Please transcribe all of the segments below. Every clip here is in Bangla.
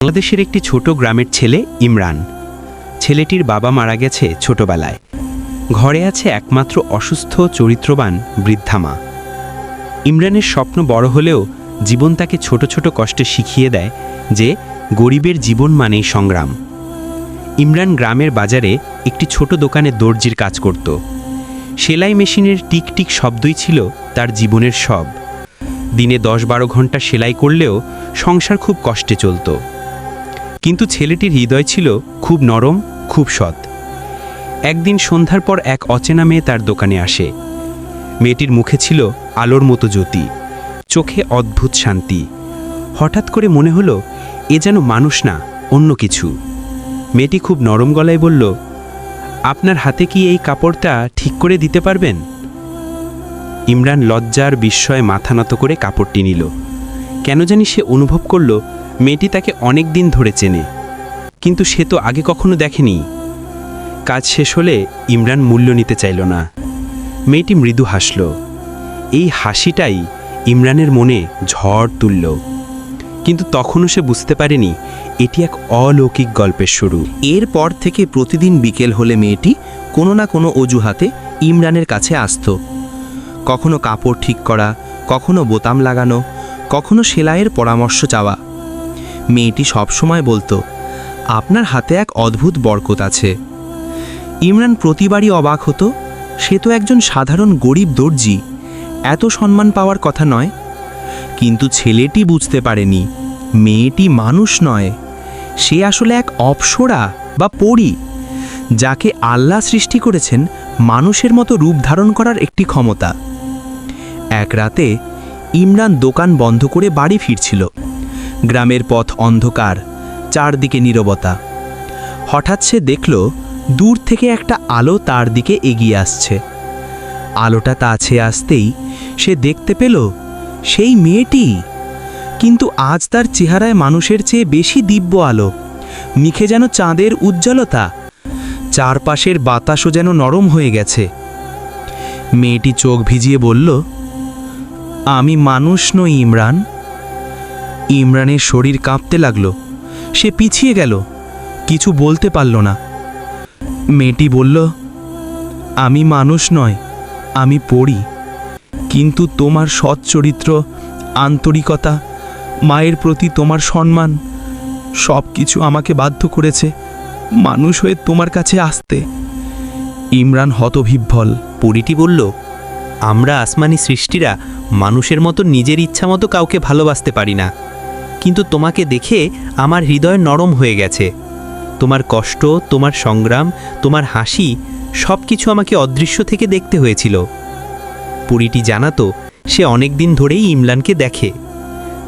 বাংলাদেশের একটি ছোট গ্রামের ছেলে ইমরান। ছেলেটির বাবা মারা গেছে ছোটবেলায়। ঘরে আছে একমাত্র অসুস্থ, চরিত্রবান বৃদ্ধা মা। ইমরানের স্বপ্ন বড় হলেও জীবন তাকে ছোট ছোট কষ্টে শিখিয়ে দেয় যে গরিবের জীবন মানেই সংগ্রাম। ইমরান গ্রামের বাজারে একটি ছোট দোকানে দর্জির কাজ করত। সেলাই মেশিনের টিকটিক শব্দই ছিল তার জীবনের সব। দিনে দশ বারো ঘণ্টা সেলাই করলেও সংসার খুব কষ্টে চলত। কিন্তু ছেলেটির হৃদয় ছিল খুব নরম, খুব সৎ। একদিন সন্ধ্যার পর এক অচেনা মেয়ে তার দোকানে আসে। মেয়েটির মুখে ছিল আলোর মতো জ্যোতি, চোখে অদ্ভুত শান্তি। হঠাৎ করে মনে হলো, এ যেন মানুষ না, অন্য কিছু। মেয়েটি খুব নরম গলায় বলল, আপনার হাতে কি এই কাপড়টা ঠিক করে দিতে পারবেন? ইমরান লজ্জার বিস্ময়ে মাথা নত করে কাপড়টি নিল। কেন জানি সে অনুভব করল মেয়েটি তাকে অনেক দিন ধরে চেনে, কিন্তু সে তো আগে কখনো দেখেনি। কাজ শেষ হলে ইমরান মূল্য নিতে চাইল না। মেয়েটি মৃদু হাসল। এই হাসিটাই ইমরানের মনে ঝড় তুলল। কিন্তু তখনও সে বুঝতে পারেনি, এটি এক অলৌকিক গল্পের শুরু। এরপর থেকে প্রতিদিন বিকেল হলে মেয়েটি কোনো না কোনো অজুহাতে ইমরানের কাছে আসতো। কখনো কাপড় ঠিক করা, কখনো বোতাম লাগানো, কখনো সেলাইয়ের পরামর্শ চাওয়া মেয়েটি সবসময় বলতো, আপনার হাতে এক অদ্ভুত বরকত আছে। ইমরান প্রতিবারই অবাক হতো, সে তো একজন সাধারণ গরিব দর্জি, এত সম্মান পাওয়ার কথা নয়। কিন্তু ছেলেটি বুঝতে পারেনি, মেয়েটি মানুষ নয়, সে আসলে এক অপসরা বা পরী, যাকে আল্লাহ সৃষ্টি করেছেন মানুষের মতো রূপ ধারণ করার একটি ক্ষমতা। এক রাতে ইমরান দোকান বন্ধ করে বাড়ি ফিরছিল। গ্রামের পথ অন্ধকার, চারদিকে নীরবতা। হঠাৎ সে দেখল, দূর থেকে একটা আলো তার দিকে এগিয়ে আসছে। আলোটা কাছে আসতেই সে দেখতে পেল, সেই মেয়েটি। কিন্তু আজ তার চেহারায় মানুষের চেয়ে বেশি দিব্য আলো। মিখে যেন চাঁদের উজ্জ্বলতা। চারপাশের বাতাসও যেন নরম হয়ে গেছে। মেয়েটি চোখ ভিজিয়ে বলল, আমি মানুষ নই ইমরান। ইমরানের শরীর কাঁপতে লাগল। সে পিছিয়ে গেল। কিছু বলতে পারল না। মেয়েটি বলল, আমি মানুষ নয়, আমি পড়ি। কিন্তু তোমার সৎ চরিত্র, আন্তরিকতা, মায়ের প্রতি তোমার সম্মান সব কিছু আমাকে বাধ্য করেছে। মানুষ হয়ে তোমার কাছে আসতে। ইমরান হতভিভ্বল পরিটি বলল, আমরা আসমানি সৃষ্টিরা মানুষের মতো নিজের ইচ্ছা মতো কাউকে ভালোবাসতে পারি না। কিন্তু তোমাকে দেখে আমার হৃদয় নরম হয়ে গেছে। তোমার কষ্ট, তোমার সংগ্রাম, তোমার হাসি সব কিছু আমাকে অদৃশ্য থেকে দেখতে হয়েছিল। পুরীটি জানাতো, সে অনেক দিন ধরেই ইমলানকে দেখে।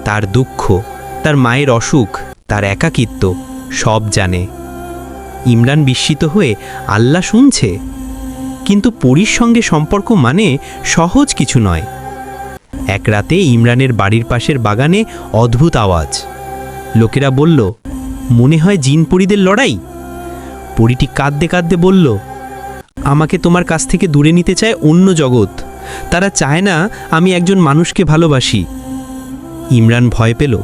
তার দুঃখ, তার মায়ের অসুখ, তার একাকিত্ব সব জানে। ইমরান বিস্মিত হয়ে, আল্লাহ শুনছে? কিন্তু পুরীর সঙ্গে সম্পর্ক মানে সহজ কিছু নয়। এক রাতে ইমরানের বাড়ির পাশের বাগানে অদ্ভুত আওয়াজ। লোকেরা বলল, মনে হয় জিন জিনপরিদের লড়াই? পরীটি কাঁদতে কাঁদতে বলল, আমাকে তোমার কাছ থেকে দূরে নিতে চায় অন্য জগৎ। তারা চায় না আমি একজন মানুষকে ভালোবাসি। ইমরান ভয় পেল,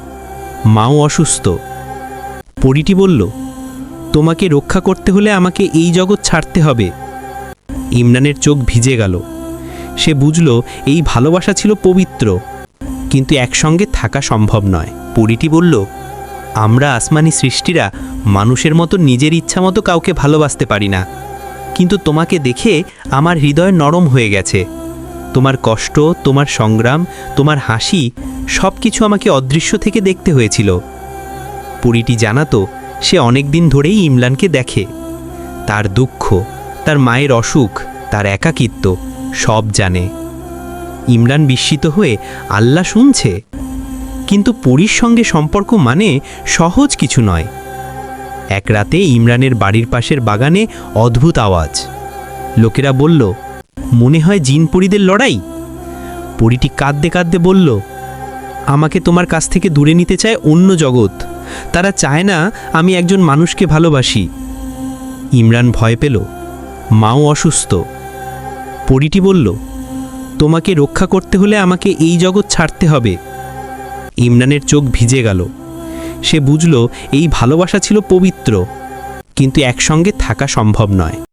মাও অসুস্থ। পরিটি বলল, তোমাকে রক্ষা করতে হলে আমাকে এই জগৎ ছাড়তে হবে। ইমরানের চোখ ভিজে গেল। সে বুঝল এই ভালোবাসা ছিল পবিত্র, কিন্তু একসঙ্গে থাকা সম্ভব নয়। পরীটি বলল, আমরা আসমানি সৃষ্টিরা মানুষের মতো নিজের ইচ্ছা মতো কাউকে ভালোবাসতে পারি না। কিন্তু তোমাকে দেখে আমার হৃদয় নরম হয়ে গেছে। তোমার কষ্ট, তোমার সংগ্রাম, তোমার হাসি সব কিছু আমাকে অদৃশ্য থেকে দেখতে হয়েছিল। পুরীটি জানাতো, সে অনেক দিন ধরেই ইমলানকে দেখে। তার দুঃখ, তার মায়ের অসুখ, তার একাকিত্ব সব জানে। ইমরান বিস্মিত হয়ে, আল্লাহ শুনছে। কিন্তু পরীর সঙ্গে সম্পর্ক মানে সহজ কিছু নয়। এক রাতে ইমরানের বাড়ির পাশের বাগানে অদ্ভুত আওয়াজ। লোকেরা বলল, মনে হয় জিনপরিদের লড়াই? পরীটি কাঁদতে কাঁদতে বলল, আমাকে তোমার কাছ থেকে দূরে নিতে চায় অন্য জগৎ। তারা চায় না আমি একজন মানুষকে ভালোবাসি। ইমরান ভয় পেল। মাও অসুস্থ। পরীটি বলল, তোমাকে রক্ষা করতে হলে আমাকে এই জগৎ ছাড়তে হবে। ইমরানের চোখ ভিজে গেল। সে বুঝল, এই ভালোবাসা ছিল পবিত্র, কিন্তু একসঙ্গে থাকা সম্ভব নয়।